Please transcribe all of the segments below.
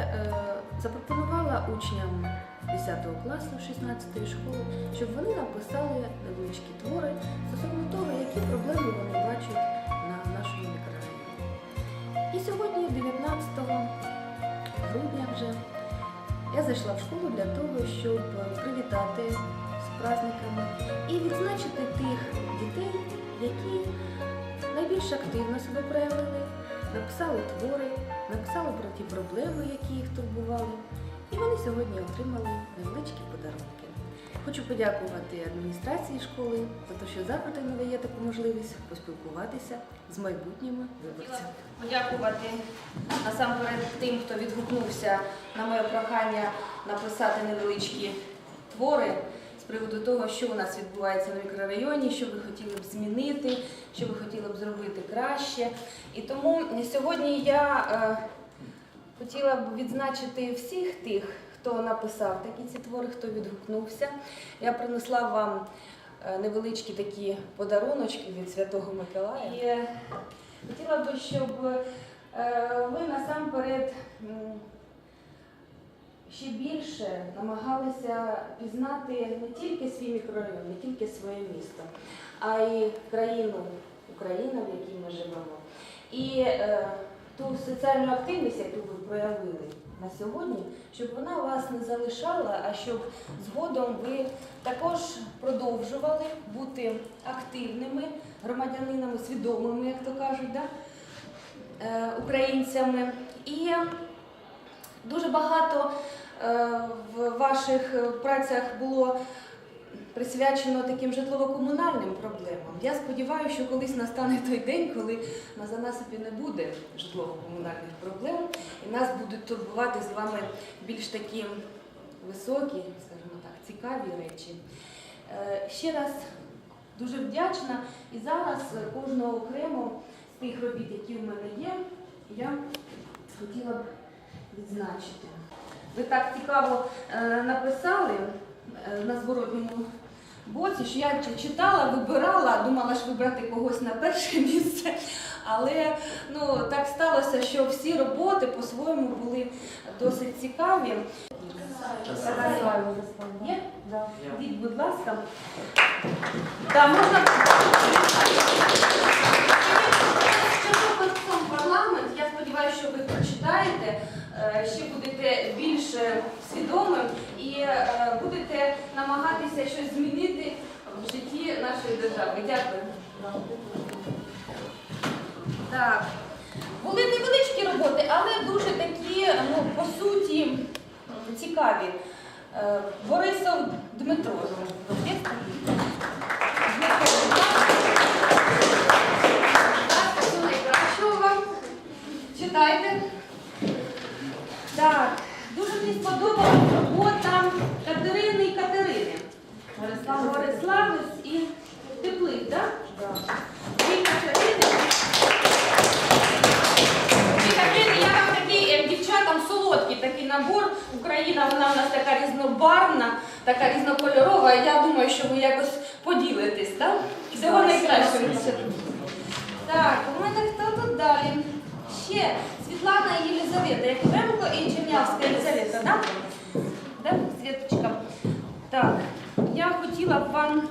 е, запропонувала учням 10 класу 16 школи, щоб вони написали невеличкі твори стосовно того, які проблеми вони бачать на нашому мікрорайоні. І сьогодні, 19 грудня вже, я зайшла в школу для того, щоб привітати з праздниками і відзначити тих дітей, які найбільш активно себе проявили, написали твори, написали про ті проблеми, які їх турбували. І вони сьогодні отримали невеличкі подарунки. Хочу подякувати адміністрації школи за те, що завжди надає таку можливість поспілкуватися з майбутніми виборцями. Подякувати насамперед тим, хто відгукнувся на моє прохання написати невеличкі твори приводу того, що у нас відбувається на мікрорайоні, що ви хотіли б змінити, що ви хотіли б зробити краще. І тому сьогодні я е, хотіла б відзначити всіх тих, хто написав такі ці твори, хто відгукнувся. Я принесла вам е, невеличкі такі подаруночки від Святого Миколая. І е, хотіла би, щоб е, ви насамперед ще більше намагалися пізнати не тільки свій мікрорайон, не тільки своє місто, а й країну Україна, в якій ми живемо. І е, ту соціальну активність, яку ви проявили на сьогодні, щоб вона вас не залишала, а щоб згодом ви також продовжували бути активними громадянинами, свідомими, як то кажуть, да? е, українцями. І дуже багато в ваших е, працях було присвячено таким житлово-комунальним проблемам. Я сподіваюся, що колись настане той день, коли на занасипі не буде житлово-комунальних проблем, і нас будуть турбувати з вами більш такі високі, скажімо так, цікаві речі. Е, Ще раз дуже вдячна і зараз е, кожного окремо з тих робіт, які в мене є, я хотіла б відзначити. Ви так цікаво е, написали е, на зворотньому боці, що я читала, вибирала, думала ж вибрати когось на перше місце, але ну, так сталося, що всі роботи по-своєму були досить цікаві. Будь ласка. Можна... Часописом парламент, я сподіваюся, що ви прочитаєте, е, ще будете більш е, свідомим і е, будете намагатися щось змінити в житті нашої держави. Дякую. Так. Були невеличкі роботи, але дуже такі, ну, по суті, цікаві. Е, Борисов? Дмитро, так, всього найкращого вам. Читайте. Так, дуже мені сподобалась робота Катерини і Катерини. Бориславець і Теплик, так? Дві Катерини. Дві Катерини, я вам такий набор. Україна, вона в нас така різнобарвна, така різнокольорова. Я думаю, що ви якось поділитесь, так? Всього найкращого. Так, у мене хто тут далі? Ще Світлана і Єлизавета Якубенко і Чернявська Єлизавета, так? Да? Світочка. Так, я хотіла б вам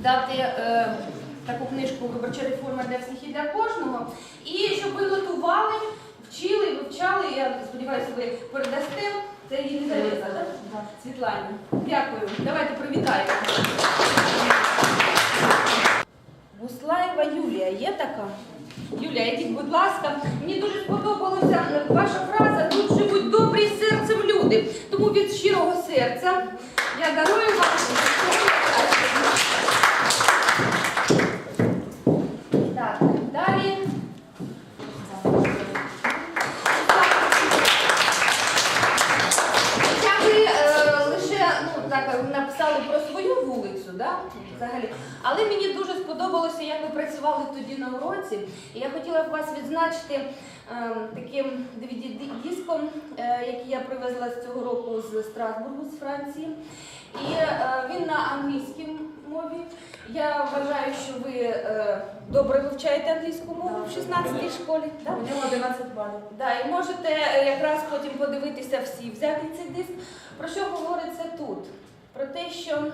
дати е, таку книжку Виборча реформа для всіх і для кожного. І щоб ви готували, вчили, вивчали, я сподіваюся, ви передасте. Це Єлизавета, так? Світлані. Дякую. Давайте привітаємо. Буслаєва Юлія є така? Юлія, йдіть, будь ласка. Мені дуже сподобалася е, ваша фраза Тут живуть добрі серцем люди. Тому від щирого серця я дарую вам працювали тоді на уроці, і я хотіла б вас відзначити е, таким DVD-диском, е, який я привезла з цього року з Страсбургу, з Франції. І е, він на англійській мові. Я вважаю, що ви е, добре вивчаєте англійську мову в 16-й школі. У нього 11 балів. Да, і можете якраз потім подивитися всі, взяти цей диск. Про що говориться тут? Про те, що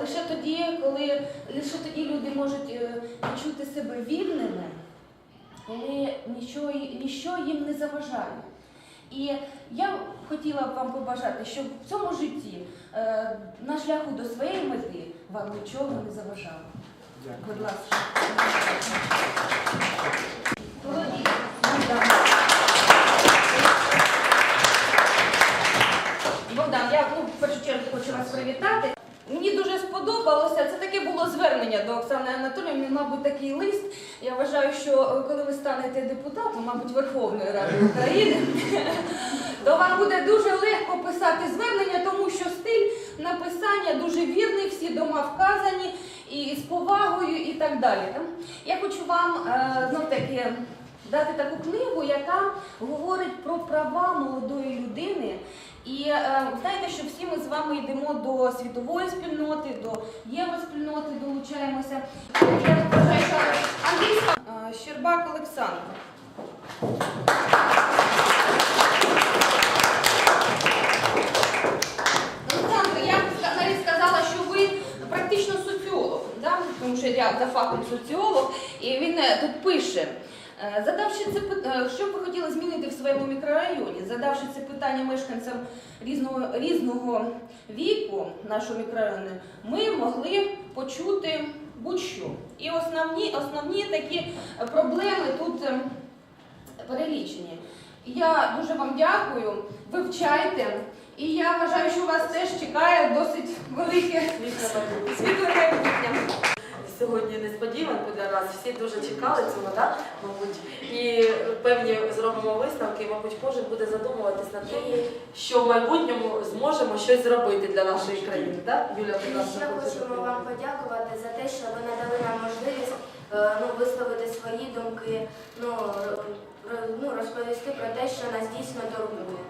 лише тоді, коли лише тоді люди можуть е, відчути себе вільними, коли нічого, ніщо їм не заважає. І я хотіла б вам побажати, щоб в цьому житті е, на шляху до своєї мети вам нічого не заважало. Будь ласка. Молоді. Богдан, я ну, в першу чергу хочу вас привітати. Мені дуже сподобалося. Це таке було звернення до Оксани Анатоліївни, мабуть, такий лист. Я вважаю, що е, коли ви станете депутатом, мабуть, Верховної Ради України, то вам буде дуже легко писати звернення, тому що стиль написання дуже вірний, всі дома вказані і з повагою, і так далі. Я хочу вам е, знов таки дати таку книгу, яка говорить про права молодої людини. І е, знаєте, що всі ми з вами йдемо до світової спільноти, до євроспільноти долучаємося. Я вважаю, що англійська е, Щербак Олександр. Олександр, я навіть сказала, що ви практично соціолог, тому що я за фахом соціолог, і він е, тут пише. Е, Задавши це е, що б ви хотіли змінити в своєму мікрорайоні, задавши це питання мешканцям різного, різного віку нашого мікрорайону, ми могли почути будь-що. І основні, основні такі проблеми тут е, перелічені. Я дуже вам дякую, вивчайте. І я вважаю, що вас теж чекає досить велике світле майбутнє. Сьогодні несподіванку для нас. Всі дуже чекали цього, так? Мабуть. І певні зробимо висновки, і, мабуть, кожен буде задумуватись над тим, що в майбутньому зможемо щось зробити для нашої країни. Так? Юля, будь Ми ласка, ще хочемо вам подякувати за те, що ви надали нам можливість е, ну, висловити свої думки, ну, ну, розповісти про те, що нас дійсно турбує.